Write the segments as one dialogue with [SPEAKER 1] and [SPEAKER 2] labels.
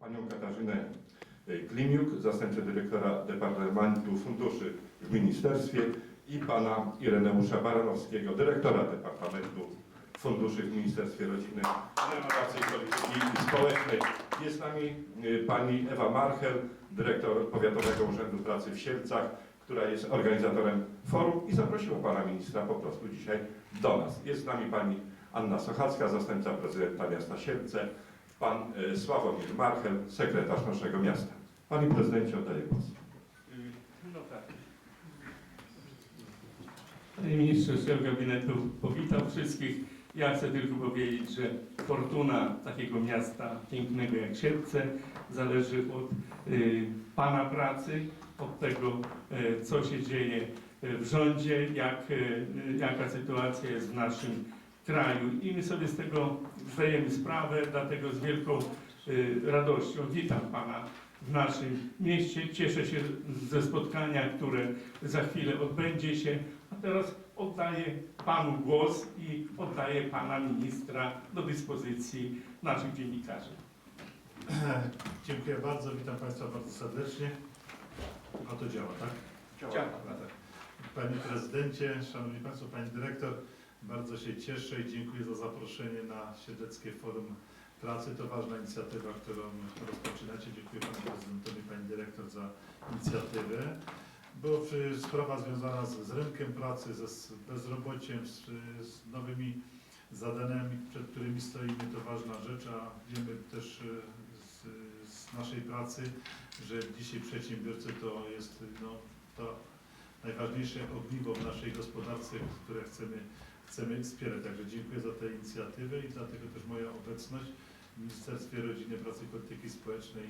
[SPEAKER 1] panią Katarzynę Klimiuk, zastępcę dyrektora Departamentu Funduszy w Ministerstwie i pana Ireneusza Baranowskiego, dyrektora Departamentu Funduszy w Ministerstwie Rodziny, Demokracji Polityki Społecznej. Jest z nami y, pani Ewa Marchel, dyrektor Powiatowego Urzędu Pracy w Sielcach, która jest organizatorem forum i zaprosiła pana ministra po prostu dzisiaj do nas. Jest z nami pani Anna Sochacka, zastępca prezydenta miasta Sielce, pan y, Sławomir Marchel, sekretarz naszego miasta. Panie prezydencie, oddaję głos.
[SPEAKER 2] No tak. Panie ministrze, szef gabinetu powitał wszystkich. Ja chcę tylko powiedzieć, że fortuna takiego miasta pięknego jak Siedlce zależy od y, Pana pracy, od tego, y, co się dzieje w rządzie, jak, y, jaka sytuacja jest w naszym kraju. I my sobie z tego zdajemy sprawę, dlatego z wielką y, radością witam Pana w naszym mieście. Cieszę się ze spotkania, które za chwilę odbędzie się. A teraz oddaję Panu głos i oddaję Pana Ministra do dyspozycji naszych dziennikarzy.
[SPEAKER 3] Dziękuję bardzo, witam Państwa bardzo serdecznie. A to działa, tak?
[SPEAKER 2] Działa.
[SPEAKER 3] Panie Prezydencie, Szanowni Państwo, Pani Dyrektor, bardzo się cieszę i dziękuję za zaproszenie na Siedleckie Forum Pracy. To ważna inicjatywa, którą rozpoczynacie. Dziękuję Panu Prezydentowi, Pani Dyrektor za inicjatywę. Y, sprawa związana z, z rynkiem pracy, ze z bezrobociem, z, z nowymi zadaniami, przed którymi stoimy, to ważna rzecz, a wiemy też y, z, z naszej pracy, że dzisiaj przedsiębiorcy to jest no, to najważniejsze ogniwo w naszej gospodarce, które chcemy, chcemy wspierać. Także dziękuję za tę inicjatywę i dlatego też moja obecność w Ministerstwie Rodziny, Pracy i Polityki Społecznej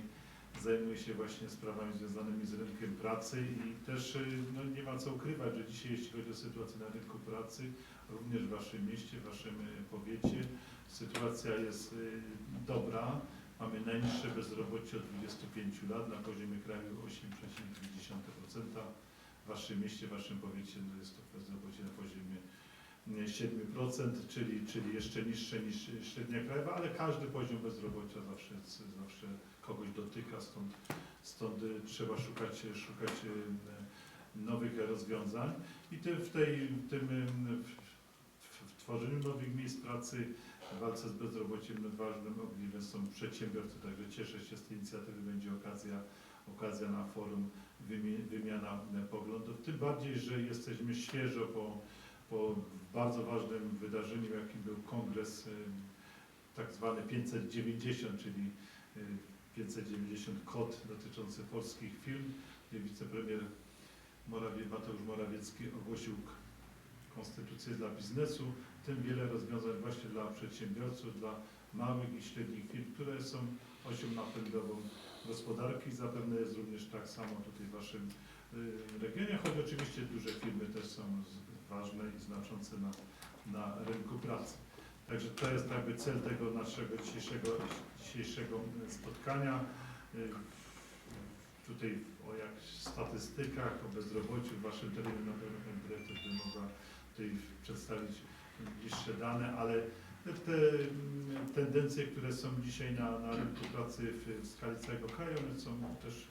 [SPEAKER 3] zajmuje się właśnie sprawami związanymi z rynkiem pracy i też y, no, nie ma co ukrywać, że dzisiaj jeśli chodzi o sytuację na rynku pracy, również w Waszym mieście, w Waszym y, powiecie, sytuacja jest y, dobra. Mamy najniższe bezrobocie od 25 lat na poziomie kraju 8,2%. W Waszym mieście, w Waszym powiecie no jest to bezrobocie na poziomie 7%, czyli, czyli jeszcze niższe niż średnia krajowa, ale każdy poziom bezrobocia zawsze, zawsze kogoś dotyka, stąd, stąd trzeba szukać, szukać nowych rozwiązań. I ty, w, tej, w tym w, tworzeniu nowych miejsc pracy, w walce z bezrobociem ważnym ogniwem są przedsiębiorcy, także cieszę się z tej inicjatywy, będzie okazja, okazja na forum wymiana poglądów, tym bardziej, że jesteśmy świeżo po po bardzo ważnym wydarzeniu, jakim był kongres y, tak zwany 590, czyli y, 590 kod dotyczący polskich firm, gdzie wicepremier Morawie, Mateusz Morawiecki ogłosił konstytucję dla biznesu, tym wiele rozwiązań właśnie dla przedsiębiorców, dla małych i średnich firm, które są osią napędową gospodarki. Zapewne jest również tak samo tutaj w Waszym y, regionie, choć oczywiście duże firmy też są ważne i znaczące na, na rynku pracy. Także to jest jakby cel tego naszego dzisiejszego, dzisiejszego spotkania. Y, Tutaj o jakichś statystykach, o bezrobociu w Waszym terenie na pewno Pani Dyrektor by mogła tutaj przedstawić bliższe dane, ale te mm, tendencje, które są dzisiaj na, na rynku pracy w, skali całego kraju, one są też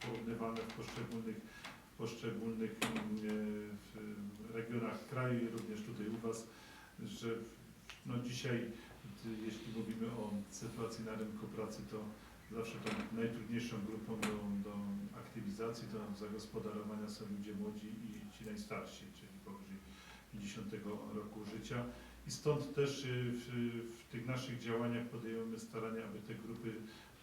[SPEAKER 3] porównywane w poszczególnych, poszczególnych w regionach kraju i również tutaj u Was, że no dzisiaj, jeśli mówimy o sytuacji na rynku pracy, to zawsze tą najtrudniejszą grupą do, do aktywizacji, do zagospodarowania są ludzie młodzi i ci najstarsi, czyli powyżej 50 roku życia. I stąd też y, w, w tych naszych działaniach podejmujemy starania, aby te grupy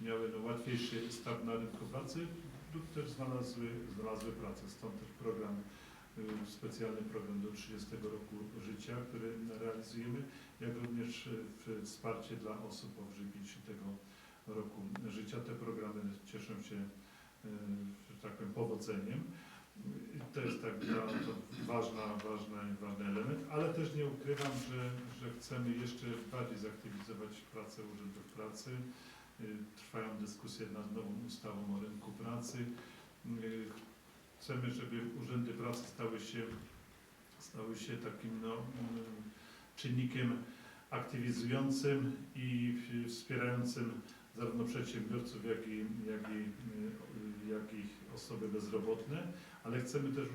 [SPEAKER 3] miały no, łatwiejszy start na rynku pracy lub też znalazły, znalazły pracę. Stąd też program, y, specjalny program do 30 roku życia, który realizujemy, jak również y, wsparcie dla osób powyżej 50 roku życia. Te programy cieszą się, y, tak powiem, powodzeniem. To jest tak dla, to ważna, ważny, ważny element, ale też nie ukrywam, że, że chcemy jeszcze bardziej zaktywizować pracę urzędów pracy. Y, Trwają dyskusje nad nową ustawą o rynku pracy. Y, Chcemy, żeby urzędy pracy stały się, stały się takim no, mm, czynnikiem aktywizującym i w- wspierającym zarówno przedsiębiorców, jak i, jak i, y, jak i osoby bezrobotne, ale chcemy też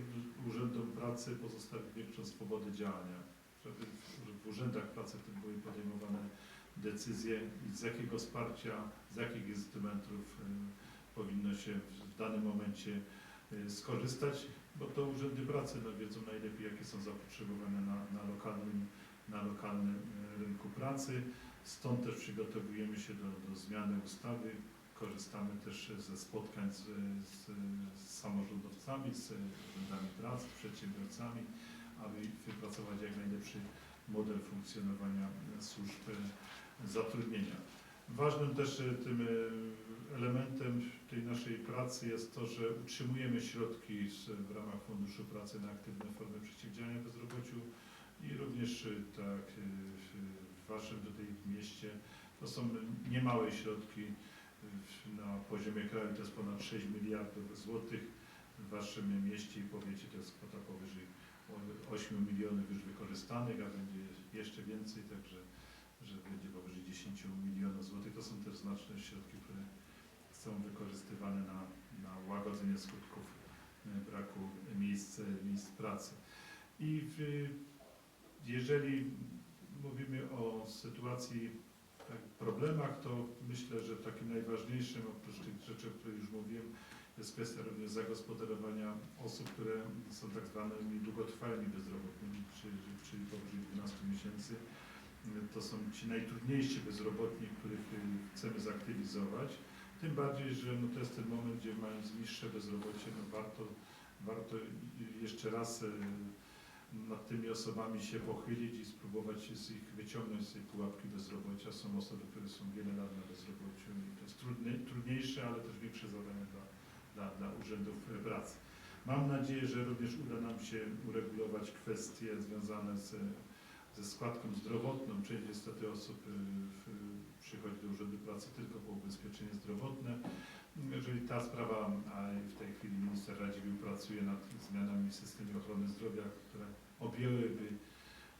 [SPEAKER 3] urzędom pracy pozostawić większą swobodę działania, żeby w- urzędach pracy były podejmowane decyzje i z jakiego wsparcia, z jakich instrumentów y, powinno się w danym momencie y, skorzystać, bo to urzędy pracy no, wiedzą najlepiej, jakie są zapotrzebowania na, na, lokalnym, na lokalnym y, rynku pracy. Stąd też przygotowujemy się do, do zmiany ustawy. Korzystamy też ze spotkań z, z, z samorządowcami, z urzędami pracy, z przedsiębiorcami, aby wypracować jak najlepszy model funkcjonowania służb e, zatrudnienia. Ważnym też e, tym e, elementem tej naszej pracy jest to, że utrzymujemy środki w ramach Funduszu Pracy na aktywne formy przeciwdziałania bezrobociu i również tak w- Waszym tutaj mieście to są niemałe środki na poziomie kraju, to jest ponad 6 miliardów złotych. W Waszym mieście i powiecie to jest kwota powyżej 8 milionów już wykorzystanych, a będzie jeszcze więcej, także że będzie powyżej 10 milionów złotych. To są też znaczne środki, które są wykorzystywane na, na łagodzenie skutków e, braku miejsc, miejsc pracy. I w, jeżeli mówimy o sytuacji, tak, problemach, to myślę, że takim najważniejszym, oprócz tych rzeczy, o których już mówiłem, jest kwestia również zagospodarowania osób, które są tak zwanymi długotrwałymi bezrobotnymi, czyli, czyli powyżej 12 miesięcy. To są ci najtrudniejsi bezrobotni, których y, chcemy zaktywizować. Tym bardziej, że no to jest ten moment, gdzie mając niższe bezrobocie, no warto, warto jeszcze raz y, nad tymi osobami się pochylić i spróbować z ich wyciągnąć z tej pułapki bezrobocia. Są osoby, które są wiele lat na bezrobociu i to jest trudniejsze, ale też większe zadanie dla, dla, dla urzędów pracy. Mam nadzieję, że również uda nam się uregulować kwestie związane z, ze składką zdrowotną. Część niestety osób y, w- przychodzi do Urzędu Pracy tylko po ubezpieczenie zdrowotne. Jeżeli ta sprawa, a w tej chwili minister Radziwiłł pracuje nad zmianami w systemie ochrony zdrowia, które objęłyby,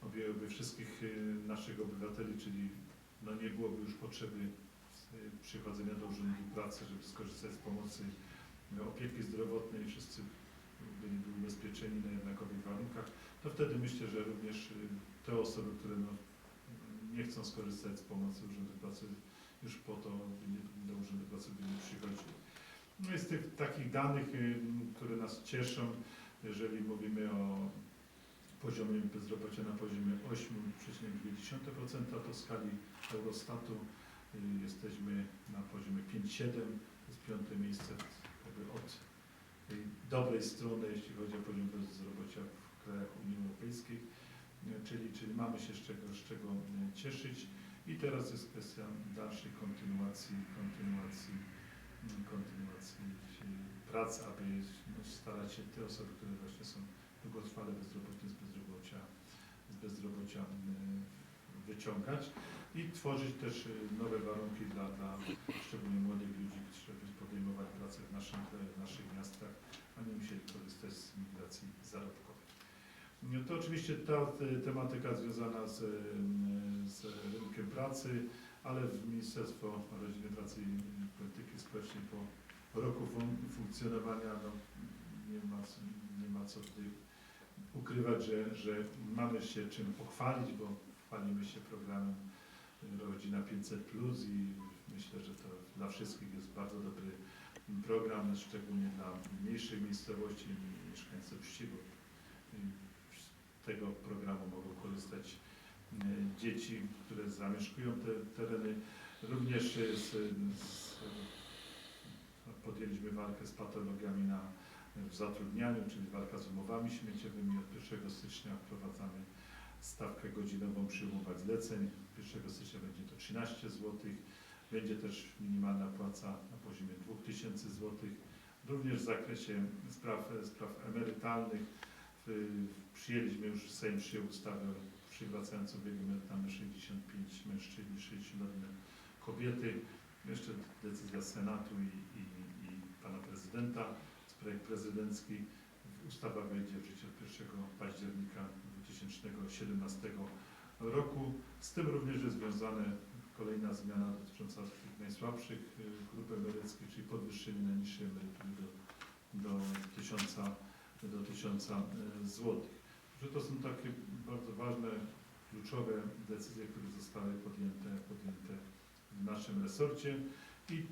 [SPEAKER 3] objęłyby wszystkich y, naszych obywateli, czyli no nie byłoby już potrzeby y, przychodzenia do Urzędu Pracy, żeby skorzystać z pomocy opieki zdrowotnej, wszyscy byliby ubezpieczeni na jednakowych warunkach, to wtedy myślę, że również y, te osoby, które no, nie chcą skorzystać z pomocy Urzędu Pracy, już po to do Urzędu Pracy by nie przychodzili. No i z tych takich danych, y, które nas cieszą, jeżeli mówimy o poziomie bezrobocia na poziomie 8,2%, to w skali Eurostatu y, jesteśmy na poziomie 5,7, to jest piąte miejsce jakby od tej dobrej strony, jeśli chodzi o poziom bezrobocia w krajach Unii Europejskiej, czyli, czyli mamy się z czego, z czego cieszyć. I teraz jest kwestia dalszej kontynuacji, kontynuacji, kontynuacji prac, aby no, starać się te osoby, które właśnie są długotrwale bezrobotne z bezrobocia, z bezrobocia wyciągać i tworzyć też y, nowe warunki dla, dla szczególnie młodych ludzi, żeby podejmować pracę w naszym kraju, w naszych miastach, a nie musieli korzystać z migracji zarobkowej. No To oczywiście ta te- tematyka związana z, y, z rynkiem pracy, ale w Ministerstwo Rodziny, Pracy i Polityki Społecznej po roku fun- funkcjonowania no, nie, ma, nie ma co tutaj ukrywać, że, że mamy się czym pochwalić, bo chwalimy się programem Rodzina 500 Plus i myślę, że to dla wszystkich jest bardzo dobry program, szczególnie dla mniejszych miejscowości, mieszkańców wsi, bo y, tego programu mogą korzystać y, dzieci, które zamieszkują te tereny. Również y, z, z, podjęliśmy walkę z patologiami na, w zatrudnianiu, czyli walka z umowami śmieciowymi. Od 1 stycznia wprowadzamy stawkę godzinową przy umowach zleceń. 1 stycznia będzie to 13 zł. Będzie też minimalna płaca na poziomie 2000 zł. Również w zakresie spraw, spraw emerytalnych przyjęliśmy już, Sejm przyjął ustawę przywracającą wiek emerytalny 65 mężczyźni, 61 kobiety. Jeszcze decyzja Senatu i, i, i Pana Prezydenta, projekt prezydencki. Ustawa wejdzie w życie od 1 października 2017 roku. Z tym również jest związane kolejna zmiana dotycząca tych najsłabszych y, grup emeryckich, czyli podwyższenie najniższej emerytury do, do 1000, do 1000 y, złotych. Że to są takie bardzo ważne, kluczowe decyzje, które zostały podjęte, podjęte w naszym resorcie i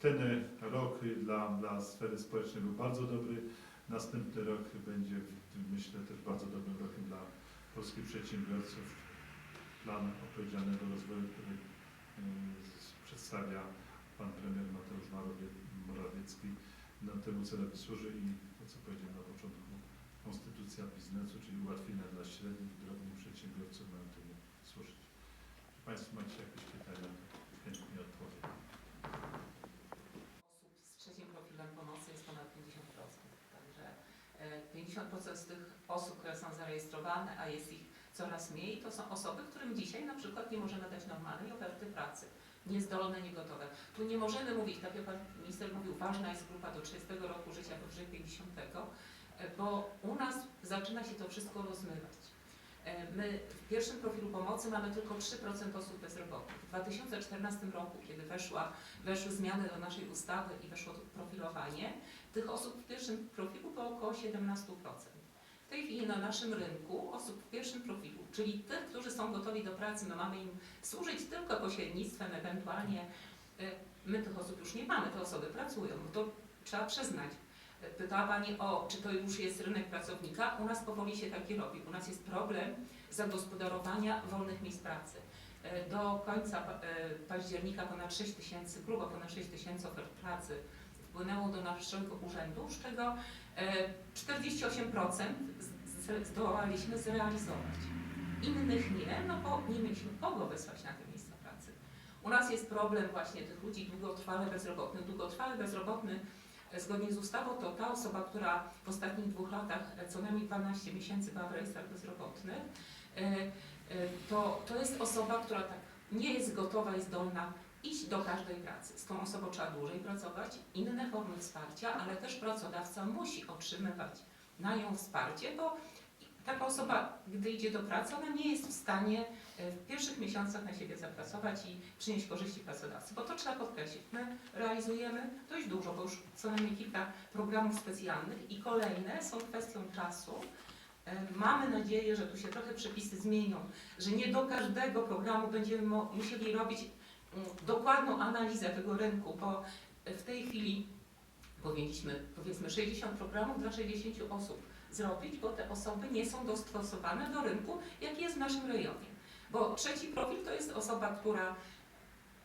[SPEAKER 3] ten rok dla, dla sfery społecznej był bardzo dobry. Następny rok będzie, myślę, też bardzo dobrym rokiem dla polskich przedsiębiorców. Plan odpowiedzialnego rozwoju, który y, przedstawia pan premier Mateusz Morawie- Morawiecki, no, temu celowi służy i to, co powiedziałem na początku, konstytucja biznesu, czyli ułatwienia dla średnich i drobnych przedsiębiorców mają temu służyć. Czy Państwo macie jakieś pytania, chętnie odpowiem.
[SPEAKER 4] osób z trzecim profilem pomocy jest ponad 50%. Także e, 50% z tych osób, które są zarejestrowane, a jest ich coraz mniej, to są osoby, którym dzisiaj na przykład nie możemy dać normalnej oferty pracy. Niezdolne, niegotowe. Tu nie możemy mówić, tak jak pan minister mówił, ważna jest grupa do 30 roku życia, powyżej 50, e, bo u nas zaczyna się to wszystko rozmywać. E, My w pierwszym profilu pomocy mamy tylko 3% osób bezrobotnych. W 2014 roku, kiedy weszła weszły zmiany do naszej ustawy i weszło profilowanie, tych osób w pierwszym profilu było około 17%. Tej chwili na naszym rynku osób w pierwszym profilu, czyli tych, którzy są gotowi do pracy, my mamy im służyć tylko pośrednictwem, ewentualnie y, my tych osób już nie mamy, te osoby pracują, to trzeba przyznać. Y, Pytała Pani o, czy to już jest rynek pracownika. U nas powoli się taki robi. U nas jest problem zagospodarowania wolnych miejsc pracy. E, Do końca pa- e, października ponad 6 tysięcy, grubo ponad 6 tysięcy ofert pracy wpłynęło do naszego urzędu, z czego e, 48% z- z- zdołaliśmy zrealizować. Innych nie, no bo nie mieliśmy kogo wysłać na te miejsca pracy. U nas jest problem właśnie tych ludzi długotrwale bezrobotnych. Długotrwale bezrobotny e, zgodnie z ustawą to ta osoba, która w ostatnich dwóch latach e, co najmniej 12 miesięcy była w rejestrach bezrobotnych. E, e, to, to jest osoba, która tak nie jest gotowa i zdolna iść do każdej pracy. Z tą osobą trzeba dłużej pracować, inne formy wsparcia, ale też pracodawca musi otrzymywać na nią wsparcie, bo taka osoba, gdy idzie do pracy, ona nie jest w stanie e, w pierwszych miesiącach na siebie zapracować i przynieść korzyści pracodawcy, bo to trzeba podkreślić. My realizujemy dość dużo, bo już co najmniej kilka programów specjalnych i kolejne są kwestią czasu. E, Mamy nadzieję, że tu się trochę przepisy zmienią, że nie do każdego programu będziemy musieli robić dokładną analizę tego rynku, bo w tej chwili powinniśmy powiedzmy 60 programów dla 60 osób zrobić, bo te osoby nie są dostosowane do rynku, jaki jest w naszym rejonie. Bo trzeci profil to jest osoba, która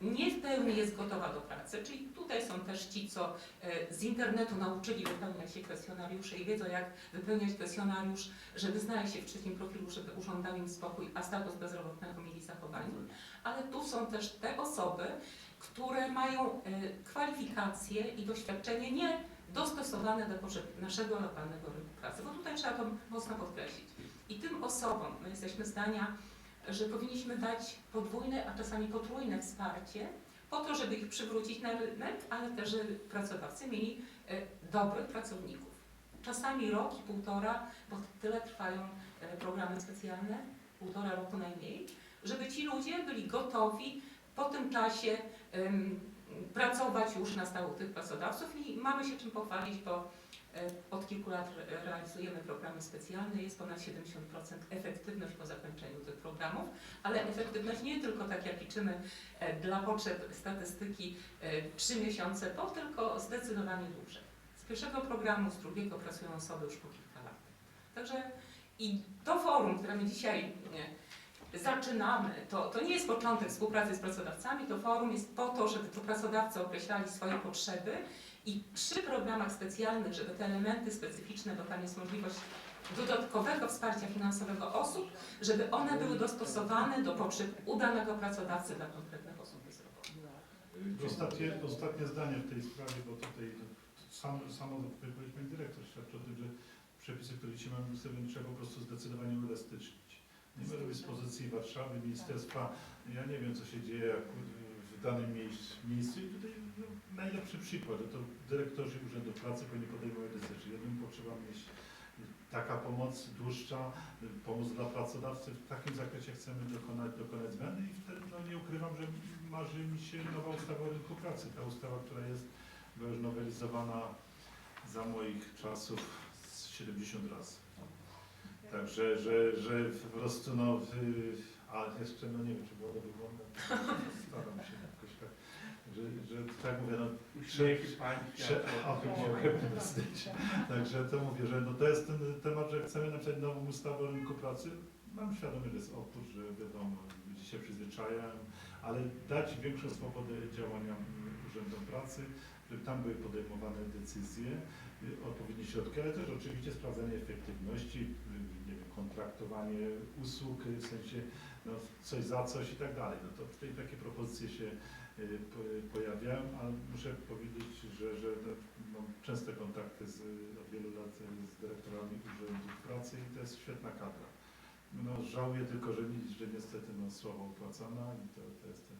[SPEAKER 4] nie w pełni jest gotowa do pracy, czyli tutaj są też ci, co e, z internetu nauczyli wypełniać się kwestionariusze i wiedzą, jak wypełniać kwestionariusz, żeby znaleźć się w trzecim profilu, żeby urząd dał im spokój, a status bezrobotnego mieli zachowany. Ale tu są też te osoby, które mają e, kwalifikacje i doświadczenie nie dostosowane do potrzeb naszego lokalnego rynku pracy, bo tutaj trzeba to mocno podkreślić. I tym osobom my jesteśmy zdania, że powinniśmy dać podwójne, a czasami potrójne wsparcie po to, żeby ich przywrócić na rynek, ale też, żeby pracodawcy mieli e, dobrych pracowników. Czasami rok i półtora, bo tyle trwają e, programy specjalne, półtora roku najmniej, żeby ci ludzie byli gotowi po tym czasie pracować już na stałe u tych pracodawców i mamy się czym pochwalić, bo od kilku lat re- realizujemy programy specjalne, jest ponad 70% efektywność po zakończeniu tych programów, ale efektywność nie tylko tak jak liczymy e, dla potrzeb statystyki 3 miesiące po, tylko zdecydowanie dłużej. Z pierwszego programu, z drugiego pracują osoby już po kilka lat. Także i to forum, które my dzisiaj e, zaczynamy, to, to nie jest początek współpracy z pracodawcami, to forum jest po to, żeby to pracodawcy określali swoje potrzeby i przy programach specjalnych, żeby te elementy specyficzne, bo tam jest możliwość dodatkowego wsparcia finansowego osób, żeby one były dostosowane do potrzeb udanego pracodawcy dla konkretnych osób bezrobotnych.
[SPEAKER 3] Ostatnie, ostatnie zdanie w tej sprawie, bo tutaj sam, samo wypowiedź Pani Dyrektor świadczy o tym, że przepisy, które dzisiaj mamy w trzeba po prostu zdecydowanie uelastycznić. Nie ma pozycji Warszawy, ministerstwa, ja nie wiem co się dzieje akurat w danym miejscu, i tutaj no, najlepszy przykład, że to dyrektorzy Urzędu Pracy powinni podejmować decyzje. Jednym potrzeba mieć taka pomoc dłuższa, pomoc dla pracodawcy, w takim zakresie chcemy dokonać, dokonać zmiany i wtedy no, nie ukrywam, że marzy mi się nowa ustawa o rynku pracy. Ta ustawa, która jest była już nowelizowana za moich czasów z 70 razy. Także, że, że po prostu no, a jeszcze no nie wiem, czy było to wygląda. Staram się jakoś tak, że, że tak mówię, no
[SPEAKER 2] Uśmiechy pań,
[SPEAKER 3] Prze- prezydencie. Także to mówię, że no to jest ten temat, że chcemy napisać nową ustawę o rynku pracy. Mam świadomość, że jest opór, że wiadomo, ludzie się przyzwyczajają, ale dać większą swobodę działania mm, urzędom pracy, tam były podejmowane decyzje, y, odpowiednie środki, ale też oczywiście sprawdzanie efektywności, y, nie wiem, kontraktowanie usług, y, w sensie no, coś za coś i tak dalej. No to tutaj takie propozycje się po- pojawiają, ale muszę powiedzieć, że, że no, mam częste kontakty z, od wielu lat z dyrektorami urzędów pracy i to jest świetna kadra. No, żałuję tylko, że, że niestety no, słabo opłacana i to, to jest ten